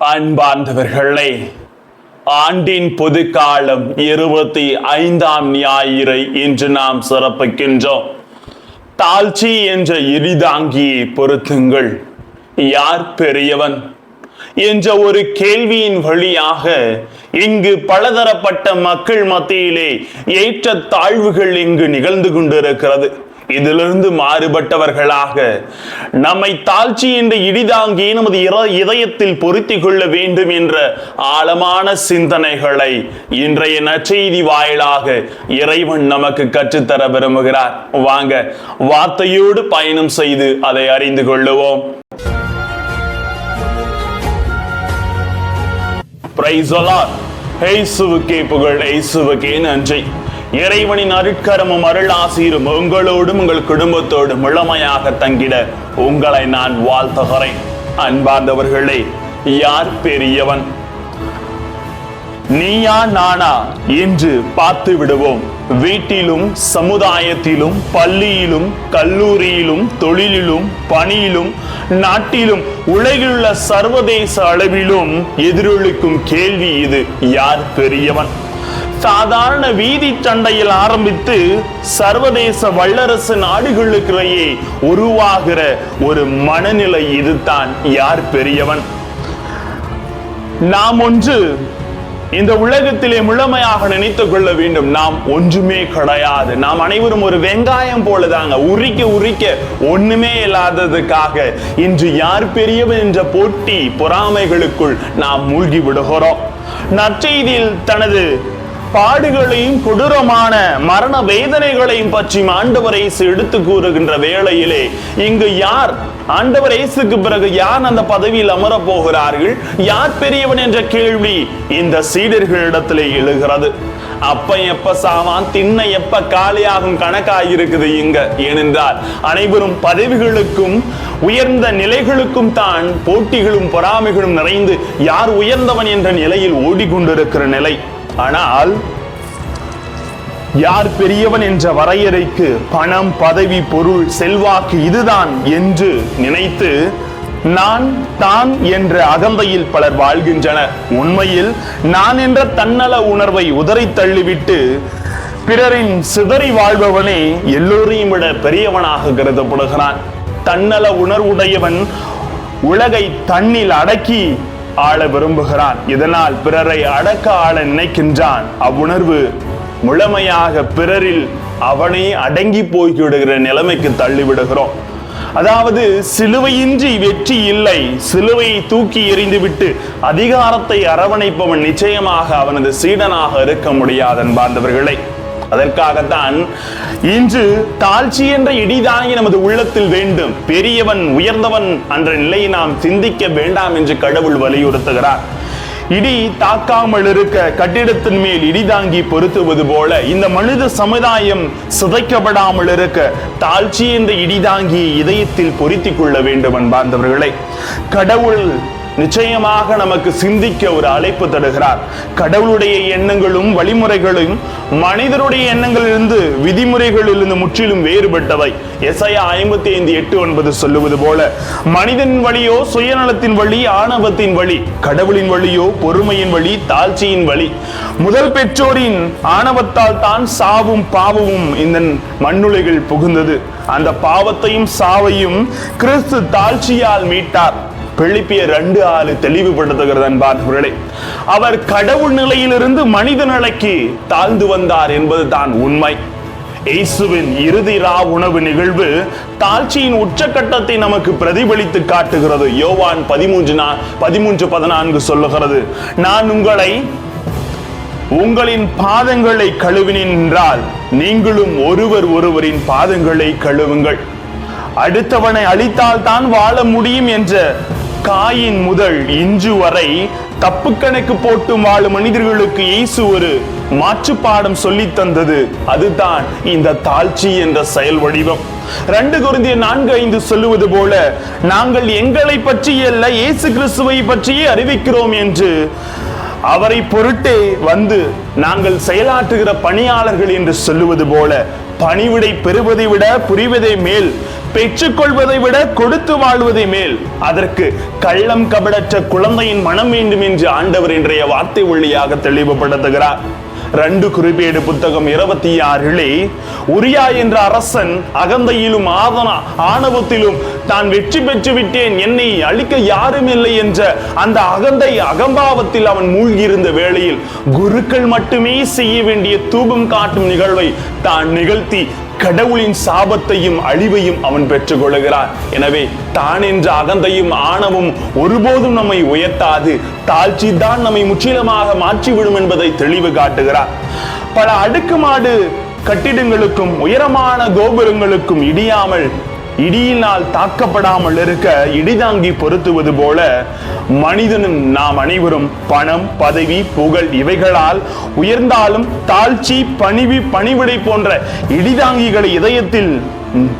அன்பார்ந்தவர்களே ஆண்டின் பொது காலம் இருபத்தி ஐந்தாம் ஞாயிறை இன்று நாம் சிறப்பிக்கின்றோம். தாழ்ச்சி என்ற எரிதாங்கியை பொருத்துங்கள். யார் பெரியவன்? என்ற ஒரு கேள்வியின் வழியாக இங்கு பலதரப்பட்ட மக்கள் மத்தியிலே ஏற்ற தாழ்வுகள் இங்கு நிகழ்ந்து கொண்டிருக்கிறது. இதிலிருந்து மாறுபட்டவர்களாக. நம்மை தாழ்ச்சி என்ற இடிதாங்கி நமது இதயத்தில் பொருத்திக் கொள்ள வேண்டும் என்ற ஆழமான சிந்தனைகளை இன்றைய நற்செய்தி வாயிலாக இறைவன் நமக்கு கற்றுத்தர விரும்புகிறார். வாங்க வார்த்தையோடு பயணம் செய்து அதை அறிந்து கொள்ளுவோம். புகழ் நன்றி. இறைவனின் அருட்கரமும் அருளாசீரும் உங்களோடும் உங்கள் குடும்பத்தோடும் முழுமையாக தங்கிட உங்களை நான் வாழ்த்துகிறேன். அன்பார்ந்தவர்களே யார் பெரியவன்? நீயா நானா? என்று பார்த்து விடுவோம். வீட்டிலும் சமுதாயத்திலும் பள்ளியிலும் கல்லூரியிலும் தொழிலிலும் பணியிலும் நாட்டிலும் உலகிலுள்ள சர்வதேச அளவிலும் எதிரொலிக்கும் கேள்வி இது யார் பெரியவன்? சாதாரண வீதி சண்டையில் ஆரம்பித்து சர்வதேச வல்லரசு நாடுகளுக்கிடையே உருவாகிற ஒரு மனநிலை இதுதான். யார் பெரியவன்? நாம் ஒன்று இந்த உலகத்திலே முழுமையாக நினைத்துக் கொள்ள வேண்டும். நாம் ஒன்றுமே கிடையாது. நாம் அனைவரும் ஒரு வெங்காயம் போலதாங்க. உரிக்க உரிக்க ஒண்ணுமே இல்லாததுக்காக இன்று யார் பெரியவன் என்ற போட்டி பொறாமைகளுக்குள் நாம் மூழ்கி விடுகிறோம். நற்செய்தியில் தனது பாடுகளையும் கொடூரமான மரண வேதனைகளையும் பற்றி ஆண்டவர் இயேசு எடுத்து கூறுகின்ற வேளையிலே இங்கு யார்? ஆண்டவர் இயேசுக்கு பிறகு யார் அந்த பதவியில் அமரப் போகிறார்கள் யார் பெரியவன் என்ற கேள்வி இந்த சீடர்களிடத்திலே எழுகிறது. அப்ப எப்ப சாவான்? திண்ண எப்ப காலியாகும்? கணக்காயிருக்குது இங்க. ஏனென்றால் அனைவரும் பதவிகளுக்கும் உயர்ந்த நிலைகளுக்கும் தான் போட்டிகளும் பொறாமைகளும் நிறைந்து யார் உயர்ந்தவன் என்ற நிலையில் ஓடிக்கொண்டிருக்கிற நிலை. ஆனால் யார் பெரியவன் என்ற வரையறைக்கு பணம் பதவி பொருள் செல்வாக்கு இதுதான் என்று நினைத்து நான் தான் என்ற அகந்தையில் பலர் வாழ்கின்றனர். உண்மையில் நான் என்ற தன்னல உணர்வை உதறி தள்ளிவிட்டு பிறரின் சிதறி வாழ்பவனே எல்லோரையும் விட பெரியவனாக கருதப்படுகிறான். தன்னல உணர்வுடையவன் உலகை தன்னில் அடக்கி ஆள விரும்புகிறான். இதனால் பிறரை அடக்க ஆள நினைக்கின்றான். அவ்வுணர்வு முழுமையாக பிறரில் அவனே அடங்கி போய்விடுகிற நிலைமைக்கு தள்ளிவிடுகிறோம். அதாவது சிலுவையின்றி வெற்றி இல்லை. சிலுவையை தூக்கி எறிந்துவிட்டு அதிகாரத்தை அரவணைப்பவன் நிச்சயமாக அவனது சீடனாக இருக்க முடியாது அன்பார்ந்தவர்களே அதற்காகத்தான் இன்று தாழ்ச்சி என்ற இடிதாங்கி நமது உள்ளத்தில் வேண்டும். பெரியவன் உயர்ந்தவன் என்ற நிலையை நாம் சிந்திக்க வேண்டாம் என்று கடவுள் வலியுறுத்துகிறார். இடி தாக்காமல் இருக்க கட்டிடத்தின் மேல் இடிதாங்கி பொருத்துவது போல இந்த மனித சமுதாயம் சிதைக்கப்படாமல் இருக்க தாழ்ச்சி என்ற இடிதாங்கி இதயத்தில் பொருத்திக் கொள்ள வேண்டும் அன்பார்ந்தவர்களே. கடவுள் நிச்சயமாக நமக்கு சிந்திக்க ஒரு அழைப்பு தருகிறார். கடவுளுடைய எண்ணங்களும் வழிமுறைகளும் மனிதருடைய எண்ணங்களிலிருந்து விதிமுறைகளிலிருந்து முற்றிலும் வேறுபட்டவை. எஸ்ஐயா ஐம்பத்தி ஐந்து எட்டு ஒன்பது சொல்லுவது போல மனிதன் வழியோ சுயநலத்தின் வழி ஆணவத்தின் வழி கடவுளின் வழியோ பொறுமையின் வழி தாழ்ச்சியின் வழி. முதல் பெற்றோரின் ஆணவத்தால் தான் சாவும் பாவமும் இந்த மண்ணுலைகள் புகுந்தது. அந்த பாவத்தையும் சாவையும் கிறிஸ்து தாழ்ச்சியால் மீட்டார். பிழிப்பிய ரெண்டு ஆளு தெளிவுபடுத்துகிறது அன்பார்களே அவர் கடவுள் நிலையிலிருந்து மனித நிலைக்கு தாழ்ந்து வந்தார் என்பது தான் உண்மை. இயேசுவின் இறுதி ரா உணவு நிகழ்வு தாழ்ச்சியின் உச்சக்கட்டத்தை நமக்கு பிரதிபலித்து காட்டுகிறது. யோவான் பதிமூன்று நா- பதிமூன்று பதினான்கு சொல்லுகிறது நான் உங்களை உங்களின் பாதங்களை கழுவினேன் என்றால் நீங்களும் ஒருவர் ஒருவரின் பாதங்களை கழுவுங்கள். அடுத்தவனை அழித்தால் தான் வாழ முடியும் என்ற காயின் முதல் இன்று வரை தப்பு கணக்கு போட்டு வாழும் மனிதர்களுக்கு இயேசு ஒரு மாற்று பாடம் சொல்லி தந்தது. அதுதான் இந்த தாழ்ச்சி என்ற செயல் வடிவம். ரெண்டு குருந்திய நான்கு ஐந்து சொல்லுவது போல நாங்கள் எங்களை பற்றி அல்ல இயேசு கிறிஸ்துவை பற்றியே அறிவிக்கிறோம் என்று அவரை பொருட்டே வந்து நாங்கள் செயலாற்றுகிற பணியாளர்கள் என்று சொல்லுவது போல பணிவிடை பெறுவதை விட புரிவதே மேல் பெற்றுக்கொள்வதை விட கொடுத்து வாழ்வதை மேல். அதற்கு கள்ளம் கபடற்ற குழந்தையின் மனம் வேண்டும் என்று ஆண்டவர் இன்றைய வார்த்தை வழியாக தெளிவுபடுத்துகிறார். ரெண்டு குறிப்பேடு புத்தகம் இருபத்தி ஆறிலே உரியா என்ற அரசன் அகந்தையிலும் ஆதனா ஆணவத்திலும் தான் வெற்றி பெற்று விட்டேன் என்னை அழிக்க யாரும் இல்லை என்ற அந்த அகந்தை அகம்பாவத்தில் அவன் மூழ்கியிருந்த வேளையில் குருக்கள் மட்டுமே செய்ய வேண்டிய தூபம் காட்டும் நிகழ்வை தான் நிகழ்த்தி கடவுளின் சாபத்தையும் அழிவையும் அவன் பெற்றுக் கொள்கிறான் எனவே தான் என்ற அகந்தையும் ஆணவும் ஒருபோதும் நம்மை உயர்த்தாது. தாழ்ச்சி தான் நம்மை முற்றிலுமாக மாற்றிவிடும் என்பதை தெளிவு காட்டுகிறார். பல அடுக்குமாடு கட்டிடங்களுக்கும் உயரமான கோபுரங்களுக்கும் இடியாமல் இடியினால் தாக்கப்படாமல் இருக்க இடிதாங்கி பொருத்துவது போல மனிதனும் நாம் அனைவரும் பணம் பதவி புகழ் இவைகளால் உயர்ந்தாலும் தாழ்ச்சி பணிவி பணிவிடை போன்ற இடிதாங்கிகளை இதயத்தில்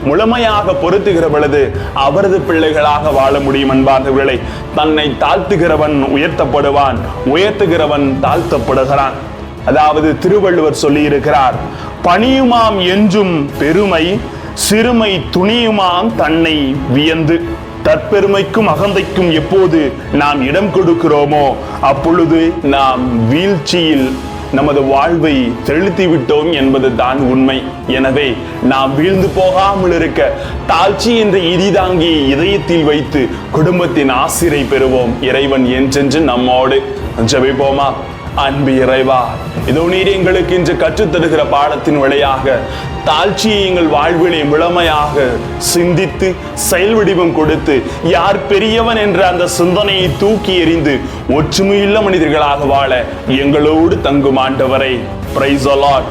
முழுமையாக பொருத்துகிற பொழுது அவரது பிள்ளைகளாக வாழ முடியும் அன்பார்ந்தவர்களை தன்னை தாழ்த்துகிறவன் உயர்த்தப்படுவான் உயர்த்துகிறவன் தாழ்த்தப்படுகிறான். அதாவது திருவள்ளுவர் சொல்லியிருக்கிறார் பணியுமாம் என்றும் பெருமை சிறுமை துணியுமாம் தன்னை வியந்து. தற்பெருமைக்கும் அகந்தைக்கும் எப்போது நாம் இடம் கொடுக்கிறோமோ அப்பொழுது நாம் வீழ்ச்சியில் நமது வாழ்வை செலுத்தி விட்டோம் என்பது தான் உண்மை. எனவே நாம் வீழ்ந்து போகாமல் இருக்க தாழ்ச்சி என்ற இடிதாங்கி இதயத்தில் வைத்து குடும்பத்தின் ஆசிரை பெறுவோம். இறைவன் என்றென்று நம்மோடு. ஜெபிப்போமா? அன்பு இறைவா இதோ நீர் எங்களுக்கு இன்று கற்றுத் தருகிற பாடத்தின் வழியாக தாழ்ச்சியை எங்கள் வாழ்விலே முழமையாக சிந்தித்து செயல் வடிவம் கொடுத்து யார் பெரியவன் என்ற அந்த சிந்தனையை தூக்கி எறிந்து ஒற்றுமையுள்ள மனிதர்களாக வாழ எங்களோடு தங்கும் ஆண்டவரை. Price allot